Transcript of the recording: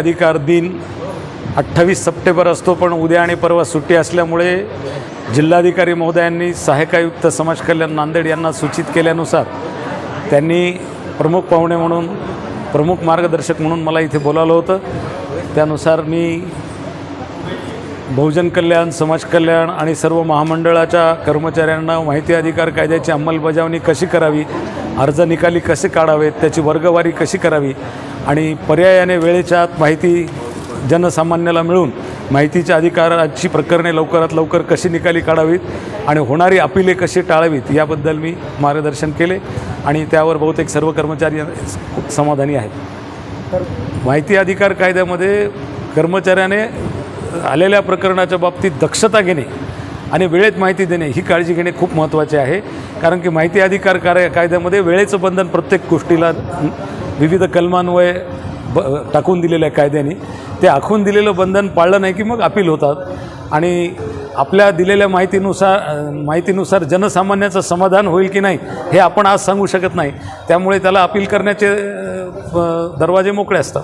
अधिकार दिन अठ्ठावीस सप्टेंबर असतो पण उद्या आणि परवा सुट्टी असल्यामुळे जिल्हाधिकारी महोदयांनी सहायक आयुक्त समाज कल्याण नांदेड यांना सूचित केल्यानुसार त्यांनी प्रमुख पाहुणे म्हणून प्रमुख मार्गदर्शक म्हणून मला इथे बोलावलं होतं. त्यानुसार मी बहुजन कल्याण समाज कल्याण आणि सर्व महामंडळाच्या कर्मचाऱ्यांना माहिती अधिकार कायद्याची अंमलबजावणी कशी करावी अर्ज निकाली कसे काढावेत त्याची वर्गवारी कशी करावी आणि पर्यायाने वेळेच्या आत माहिती जनसामान्याला मिळून माहितीच्या अधिकाराची प्रकरणे लवकरात लवकर कशी निकाली काढावीत आणि होणारी अपिले कशी टाळावीत याबद्दल मी मार्गदर्शन केले आणि त्यावर बहुतेक सर्व कर्मचारी समाधानी आहेत. माहिती अधिकार कायद्यामध्ये कर्मचाऱ्याने आलेल्या प्रकरणाच्या बाबतीत दक्षता घेणे आणि वेळेत माहिती देणे ही काळजी घेणे खूप महत्त्वाचे आहे. कारण की माहिती अधिकार कार्य कायद्यामध्ये वेळेचं बंधन प्रत्येक गोष्टीला विविध कलमान्वये ब टाकून दिलेल्या कायद्याने. ते आखून दिलेलं बंधन पाळलं नाही की मग अपील होतात. आणि आपल्या दिलेल्या माहितीनुसार माहितीनुसार जनसामान्याचं समाधान होईल की नाही हे आपण आज सांगू शकत नाही. त्यामुळे त्याला अपील करण्याचे दरवाजे मोकळे असतात.